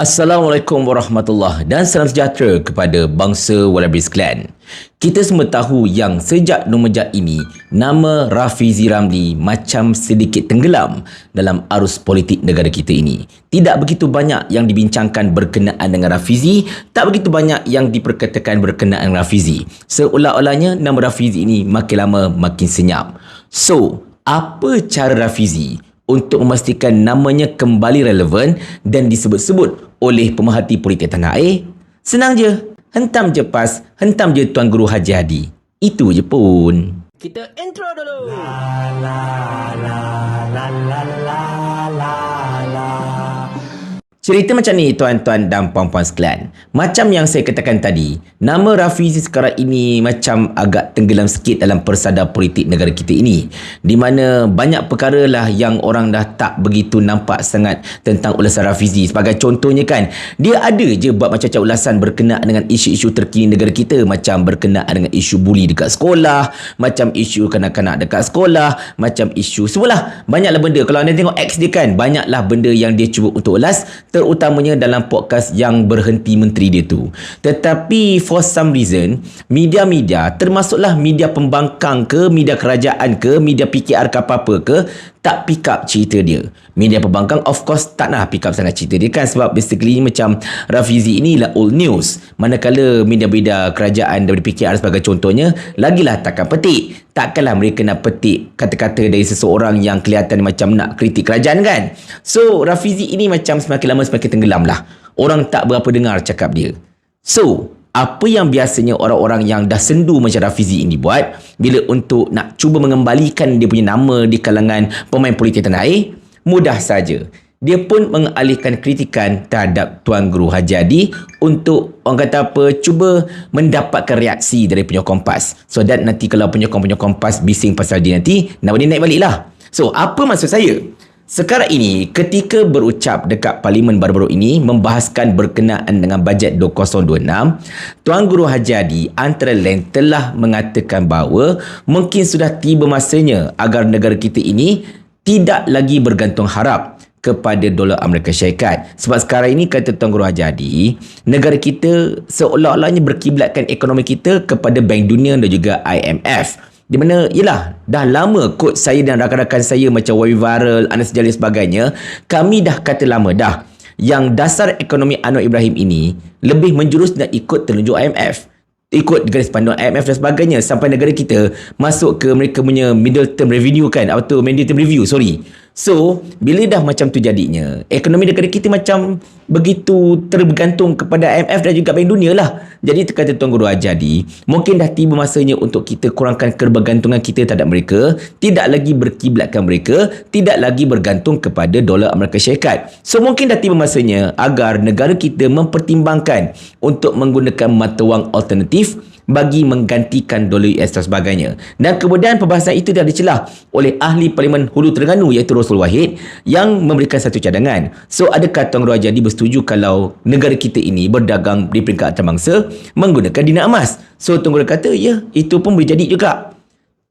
Assalamualaikum warahmatullahi dan salam sejahtera kepada bangsa Wallabies Clan. Kita semua tahu yang sejak Numejak ini, nama Rafizi Ramli macam sedikit tenggelam dalam arus politik negara kita ini. Tidak begitu banyak yang dibincangkan berkenaan dengan Rafizi, tak begitu banyak yang diperkatakan berkenaan dengan Rafizi. Seolah-olahnya nama Rafizi ini makin lama makin senyap. So, apa cara Rafizi untuk memastikan namanya kembali relevan dan disebut-sebut oleh pemerhati politik tanah air? Senang je. Hentam je pas, hentam je Tuan Guru Haji Hadi. Itu je pun. Kita intro dulu. La la la la la la la. Cerita macam ni tuan-tuan dan puan-puan sekalian. Macam yang saya katakan tadi, nama Rafizi sekarang ini macam agak tenggelam sikit dalam persada politik negara kita ini. Di mana banyak perkara lah yang orang dah tak begitu nampak sangat tentang ulasan Rafizi. Sebagai contohnya kan, dia ada je buat macam-macam ulasan berkenaan dengan isu-isu terkini negara kita. Macam berkenaan dengan isu buli dekat sekolah, macam isu kanak-kanak dekat sekolah, macam isu semualah. Banyaklah benda. Kalau anda tengok X dia kan, banyaklah benda yang dia cuba untuk ulas terutamanya dalam podcast yang berhenti menteri dia tu. Tetapi for some reason, media-media termasuklah media pembangkang ke, media kerajaan ke, media PKR ke apa-apa ke, tak pick up cerita dia. Media pembangkang of course tak nak pick up sangat cerita dia kan sebab basically macam Rafizi ni lah old news. Manakala media-media kerajaan daripada PKR sebagai contohnya, lagilah takkan petik. Takkanlah mereka nak petik kata-kata dari seseorang yang kelihatan macam nak kritik kerajaan kan. So Rafizi ini macam semakin lama semakin tenggelam lah. Orang tak berapa dengar cakap dia. So, apa yang biasanya orang-orang yang dah sendu macam Rafizi ini buat bila untuk nak cuba mengembalikan dia punya nama di kalangan pemain politik tanah air mudah saja dia pun mengalihkan kritikan terhadap Tuan Guru Haji Adi untuk orang kata apa cuba mendapatkan reaksi dari penyokong PAS so that nanti kalau penyokong-penyokong PAS bising pasal dia nanti nama dia naik balik lah so apa maksud saya? Sekarang ini, ketika berucap dekat Parlimen baru-baru ini membahaskan berkenaan dengan bajet 2026, Tuan Guru Haji Adi antara lain telah mengatakan bahawa mungkin sudah tiba masanya agar negara kita ini tidak lagi bergantung harap kepada dolar Amerika Syarikat. Sebab sekarang ini kata Tuan Guru Haji Adi, negara kita seolah-olahnya berkiblatkan ekonomi kita kepada Bank Dunia dan juga IMF di mana yalah dah lama kod saya dan rakan-rakan saya macam Wawi Viral, Anas Jalil sebagainya kami dah kata lama dah yang dasar ekonomi Anwar Ibrahim ini lebih menjurus nak ikut telunjuk IMF ikut garis panduan IMF dan sebagainya sampai negara kita masuk ke mereka punya middle term revenue kan atau term review sorry So, bila dah macam tu jadinya, ekonomi negara kita macam begitu tergantung kepada IMF dan juga Bank Dunia lah. Jadi, terkata Tuan Guru Ajadi, mungkin dah tiba masanya untuk kita kurangkan kebergantungan kita terhadap mereka, tidak lagi berkiblatkan mereka, tidak lagi bergantung kepada dolar Amerika Syarikat. So, mungkin dah tiba masanya agar negara kita mempertimbangkan untuk menggunakan mata wang alternatif bagi menggantikan dolar US dan sebagainya. Dan kemudian perbahasan itu dah dicelah oleh ahli Parlimen Hulu Terengganu iaitu Rosul Wahid yang memberikan satu cadangan. So adakah Tuan Guru Jadi bersetuju kalau negara kita ini berdagang di peringkat antarabangsa menggunakan dinar emas? So Tuan Guru kata ya itu pun boleh jadi juga.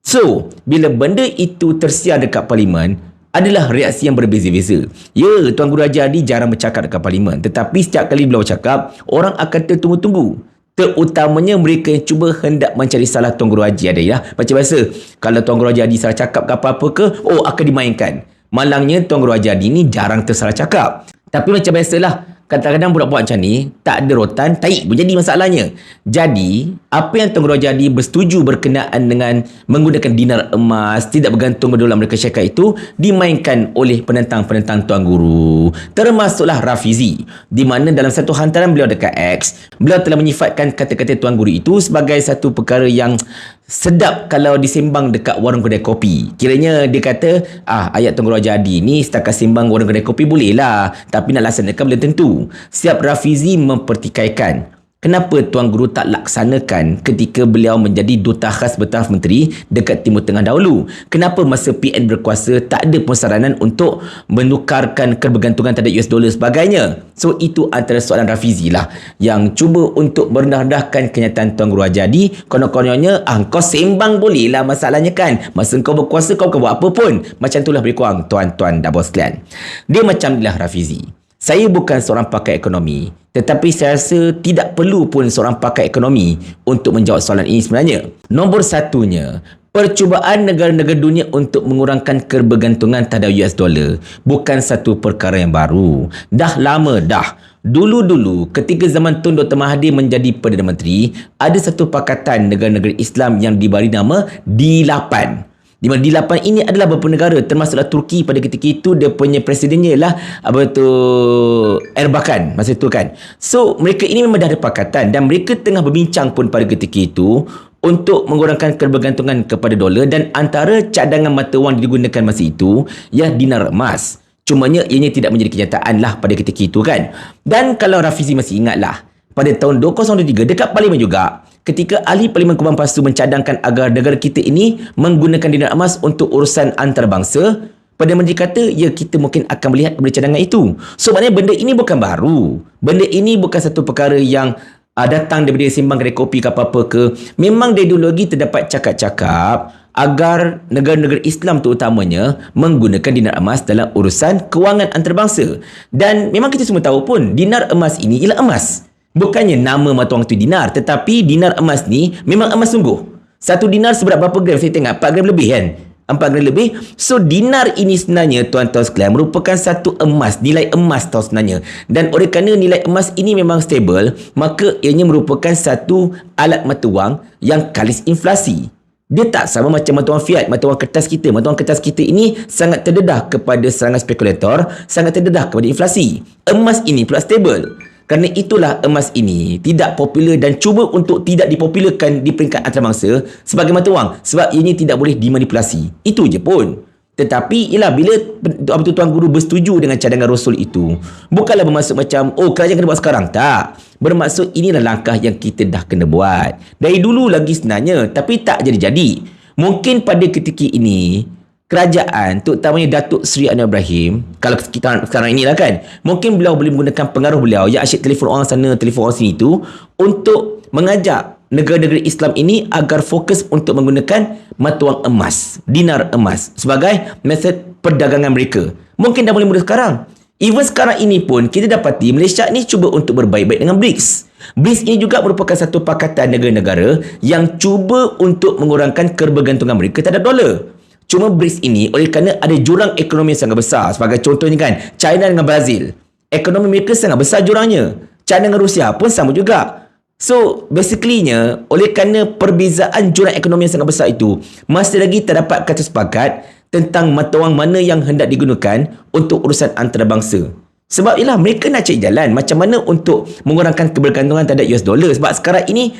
So bila benda itu tersiar dekat Parlimen adalah reaksi yang berbeza-beza. Ya, Tuan Guru Haji Adi jarang bercakap dekat parlimen. Tetapi setiap kali beliau cakap, orang akan tertunggu-tunggu terutamanya mereka yang cuba hendak mencari salah Tuan Guru Haji ada ya. Macam biasa, kalau Tuan Guru Haji salah cakap ke apa-apa ke, oh akan dimainkan. Malangnya Tuan Guru Haji ni jarang tersalah cakap. Tapi macam biasalah, kadang-kadang budak-budak macam ni tak ada rotan taik pun jadi masalahnya. Jadi apa yang Tuan Guru Jadi bersetuju berkenaan dengan menggunakan dinar emas tidak bergantung pada mereka syarikat itu dimainkan oleh penentang-penentang Tuan Guru. Termasuklah Rafizi di mana dalam satu hantaran beliau dekat X beliau telah menyifatkan kata-kata Tuan Guru itu sebagai satu perkara yang sedap kalau disembang dekat warung kedai kopi. Kiranya dia kata, ah ayat Tuan Guru Jadi ni setakat sembang warung kedai kopi boleh lah. Tapi nak laksanakan belum tentu. Siap Rafizi mempertikaikan Kenapa Tuan Guru tak laksanakan ketika beliau menjadi duta khas bertaraf menteri dekat Timur Tengah dahulu? Kenapa masa PN berkuasa tak ada persaranan untuk menukarkan kebergantungan terhadap US dollar sebagainya? So itu antara soalan Rafizi lah yang cuba untuk merendah-rendahkan kenyataan Tuan Guru Ajadi. Konon-kononnya, ah kau sembang boleh lah masalahnya kan. Masa kau berkuasa kau bukan buat apa pun. Macam itulah berikuang tuan-tuan dan bos. Dia macam inilah Rafizi. Saya bukan seorang pakar ekonomi tetapi saya rasa tidak perlu pun seorang pakar ekonomi untuk menjawab soalan ini sebenarnya. Nombor satunya, percubaan negara-negara dunia untuk mengurangkan kebergantungan terhadap US dollar bukan satu perkara yang baru. Dah lama dah. Dulu-dulu ketika zaman Tun Dr. Mahathir menjadi Perdana Menteri, ada satu pakatan negara-negara Islam yang diberi nama D8. Di mana D8 ini adalah beberapa negara termasuklah Turki pada ketika itu dia punya presidennya ialah apa tu Erbakan masa itu kan. So mereka ini memang dah ada pakatan dan mereka tengah berbincang pun pada ketika itu untuk mengurangkan kebergantungan kepada dolar dan antara cadangan mata wang digunakan masa itu ialah dinar emas. Cumanya ianya tidak menjadi kenyataan lah pada ketika itu kan. Dan kalau Rafizi masih ingat lah, pada tahun 2023 dekat Parlimen juga, ketika ahli Parlimen Kubang Pasu mencadangkan agar negara kita ini menggunakan dinar emas untuk urusan antarabangsa, pada Menteri kata, ya kita mungkin akan melihat kepada cadangan itu. So maknanya benda ini bukan baru. Benda ini bukan satu perkara yang uh, datang daripada simbang kedai kopi ke apa-apa ke. Memang dari dulu lagi terdapat cakap-cakap agar negara-negara Islam terutamanya menggunakan dinar emas dalam urusan kewangan antarabangsa. Dan memang kita semua tahu pun dinar emas ini ialah emas. Bukannya nama mata wang tu dinar tetapi dinar emas ni memang emas sungguh. Satu dinar seberat berapa gram saya tengok 4 gram lebih kan? 4 gram lebih. So dinar ini sebenarnya tuan-tuan sekalian merupakan satu emas, nilai emas tau sebenarnya. Dan oleh kerana nilai emas ini memang stable, maka ianya merupakan satu alat mata wang yang kalis inflasi. Dia tak sama macam mata wang fiat, mata wang kertas kita. Mata wang kertas kita ini sangat terdedah kepada serangan spekulator, sangat terdedah kepada inflasi. Emas ini pula stable. Kerana itulah emas ini tidak popular dan cuba untuk tidak dipopularkan di peringkat antarabangsa sebagai mata wang sebab ianya tidak boleh dimanipulasi. Itu je pun. Tetapi ialah bila apa tu tuan guru bersetuju dengan cadangan Rasul itu, bukanlah bermaksud macam oh kerajaan kena buat sekarang. Tak. Bermaksud inilah langkah yang kita dah kena buat. Dari dulu lagi sebenarnya tapi tak jadi-jadi. Mungkin pada ketika ini kerajaan terutamanya Datuk Seri Anwar Ibrahim kalau kita sekarang inilah kan mungkin beliau boleh menggunakan pengaruh beliau yang asyik telefon orang sana telefon orang sini tu untuk mengajak negara-negara Islam ini agar fokus untuk menggunakan mata wang emas, dinar emas sebagai metod perdagangan mereka. Mungkin dah boleh mudah sekarang. Even sekarang ini pun kita dapati Malaysia ni cuba untuk berbaik-baik dengan BRICS. BRICS ini juga merupakan satu pakatan negara-negara yang cuba untuk mengurangkan kebergantungan mereka terhadap dolar. Cuma BRICS ini oleh kerana ada jurang ekonomi yang sangat besar. Sebagai contohnya kan, China dengan Brazil. Ekonomi mereka sangat besar jurangnya. China dengan Rusia pun sama juga. So basically-nya oleh kerana perbezaan jurang ekonomi yang sangat besar itu masih lagi terdapat kata sepakat tentang mata wang mana yang hendak digunakan untuk urusan antarabangsa. Sebab ialah mereka nak cari jalan macam mana untuk mengurangkan kebergantungan terhadap US dollar sebab sekarang ini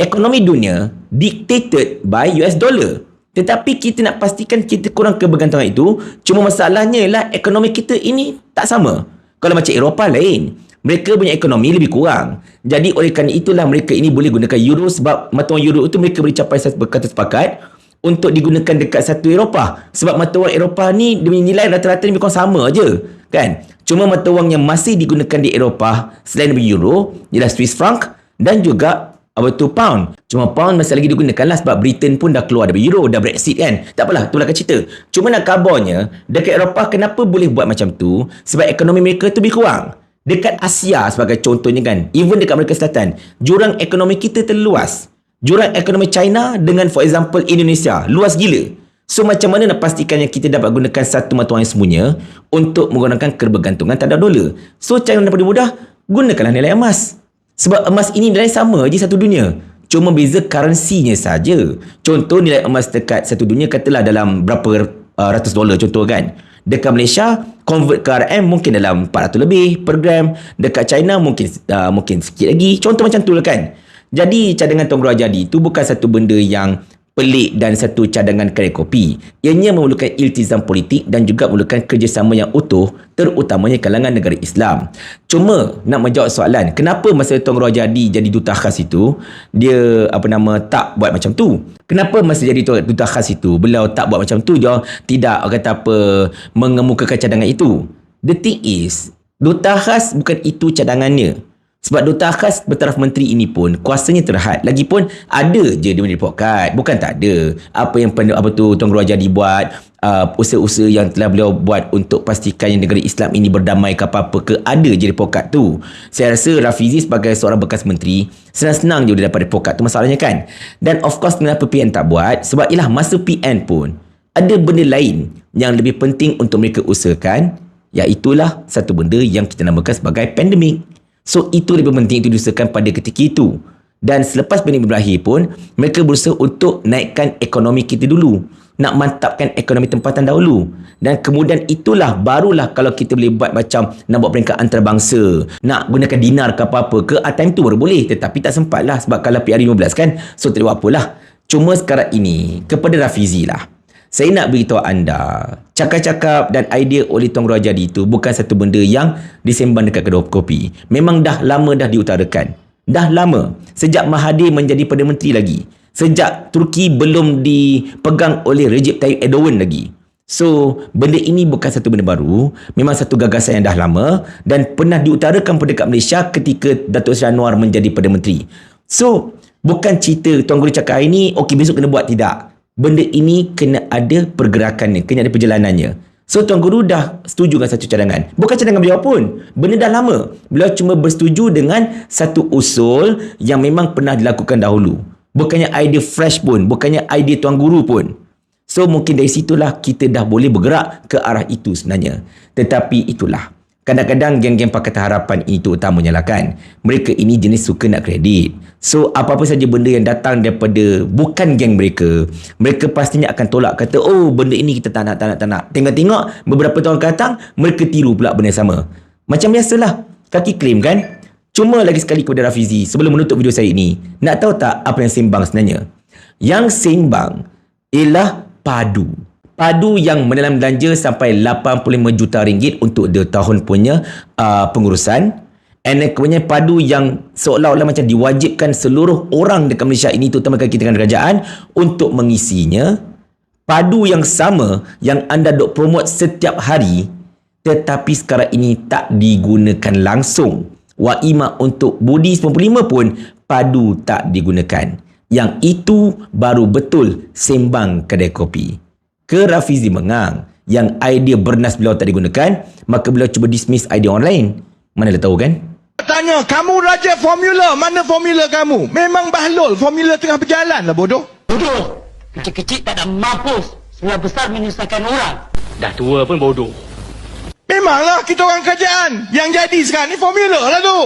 ekonomi dunia dictated by US dollar. Tetapi kita nak pastikan kita kurang kebergantungan itu cuma masalahnya ialah ekonomi kita ini tak sama. Kalau macam Eropah lain. Mereka punya ekonomi lebih kurang. Jadi oleh kerana itulah mereka ini boleh gunakan euro sebab mata wang euro itu mereka boleh capai satu kata sepakat untuk digunakan dekat satu Eropah. Sebab mata wang Eropah ni demi nilai rata-rata lebih kurang sama aja, kan? Cuma mata wang yang masih digunakan di Eropah selain euro ialah Swiss franc dan juga apa tu pound. Cuma pound masih lagi digunakan lah sebab Britain pun dah keluar dari euro, dah Brexit kan. Tak apalah, tu lah cerita. Cuma nak kabarnya, dekat Eropah kenapa boleh buat macam tu? Sebab ekonomi mereka tu lebih kurang. Dekat Asia sebagai contohnya kan, even dekat Amerika Selatan, jurang ekonomi kita terluas. Jurang ekonomi China dengan for example Indonesia, luas gila. So macam mana nak pastikan yang kita dapat gunakan satu mata wang yang semuanya untuk menggunakan kebergantungan terhadap dolar. So cara yang paling mudah, gunakanlah nilai emas. Sebab emas ini nilai sama je satu dunia. Cuma beza currency-nya saja. Contoh nilai emas dekat satu dunia katalah dalam berapa uh, ratus dolar contoh kan. Dekat Malaysia, convert ke RM mungkin dalam 400 lebih per gram. Dekat China mungkin uh, mungkin sikit lagi. Contoh macam tu lah kan. Jadi cadangan Guru Jadi tu bukan satu benda yang pelik dan satu cadangan kedai kopi. Ianya memerlukan iltizam politik dan juga memerlukan kerjasama yang utuh terutamanya kalangan negara Islam. Cuma nak menjawab soalan, kenapa masa Tuan Guru Jadi jadi duta khas itu, dia apa nama tak buat macam tu? Kenapa masa jadi duta khas itu, beliau tak buat macam tu? Dia tidak kata apa mengemukakan cadangan itu. The thing is, duta khas bukan itu cadangannya. Sebab Dr. Akas bertaraf menteri ini pun kuasanya terhad. Lagipun ada je dia menjadi pokat. Bukan tak ada. Apa yang pen- apa tu Tuan Guru Ajadi buat, uh, usaha-usaha yang telah beliau buat untuk pastikan yang negara Islam ini berdamai ke apa-apa ke ada je pokat tu. Saya rasa Rafizi sebagai seorang bekas menteri senang-senang je dia dapat pokat tu masalahnya kan. Dan of course kenapa PN tak buat? Sebab ialah masa PN pun ada benda lain yang lebih penting untuk mereka usahakan iaitulah satu benda yang kita namakan sebagai pandemik. So itu lebih penting itu diusahakan pada ketika itu. Dan selepas pandemik berakhir pun, mereka berusaha untuk naikkan ekonomi kita dulu. Nak mantapkan ekonomi tempatan dahulu. Dan kemudian itulah, barulah kalau kita boleh buat macam nak buat peringkat antarabangsa. Nak gunakan dinar ke apa-apa ke, ah, time tu baru boleh. Tetapi tak sempat lah sebab kalau PR15 kan. So tak ada apalah. Cuma sekarang ini, kepada Rafizi lah. Saya nak beritahu anda, cakap-cakap dan idea oleh Tuan Guru Ajadi itu bukan satu benda yang disembang dekat kedai kopi. Memang dah lama dah diutarakan. Dah lama. Sejak Mahathir menjadi Perdana Menteri lagi. Sejak Turki belum dipegang oleh Recep Tayyip Erdogan lagi. So, benda ini bukan satu benda baru. Memang satu gagasan yang dah lama dan pernah diutarakan pada dekat Malaysia ketika Datuk Seri Anwar menjadi Perdana Menteri. So, bukan cerita Tuan Guru cakap hari ni, okey besok kena buat. Tidak benda ini kena ada pergerakannya, kena ada perjalanannya. So Tuan Guru dah setuju dengan satu cadangan. Bukan cadangan beliau pun. Benda dah lama. Beliau cuma bersetuju dengan satu usul yang memang pernah dilakukan dahulu. Bukannya idea fresh pun. Bukannya idea Tuan Guru pun. So mungkin dari situlah kita dah boleh bergerak ke arah itu sebenarnya. Tetapi itulah. Kadang-kadang geng-geng Pakatan Harapan ini tu utamanya lah kan. Mereka ini jenis suka nak kredit. So apa-apa saja benda yang datang daripada bukan geng mereka, mereka pastinya akan tolak kata, oh benda ini kita tak nak, tak nak, tak nak. Tengok-tengok beberapa tahun datang, mereka tiru pula benda sama. Macam biasalah, kaki klaim kan? Cuma lagi sekali kepada Rafizi, sebelum menutup video saya ini, nak tahu tak apa yang sembang sebenarnya? Yang sembang ialah padu padu yang menelan belanja sampai 85 juta ringgit untuk dia tahun punya uh, pengurusan. And kemudian padu yang seolah-olah macam diwajibkan seluruh orang dekat Malaysia ini terutama kita dengan kerajaan untuk mengisinya. Padu yang sama yang anda dok promote setiap hari tetapi sekarang ini tak digunakan langsung. Wa ima untuk budi 95 pun padu tak digunakan. Yang itu baru betul sembang kedai kopi ke Rafizi Mengang yang idea bernas beliau tak digunakan, maka beliau cuba dismiss idea orang lain. Mana dia tahu kan? Tanya, kamu raja formula, mana formula kamu? Memang bahlul, formula tengah berjalan lah bodoh. Bodoh. Kecil-kecil tak ada mampus. Sebelah besar menyusahkan orang. Dah tua pun bodoh. Memanglah kita orang kerajaan. Yang jadi sekarang ni formula lah tu.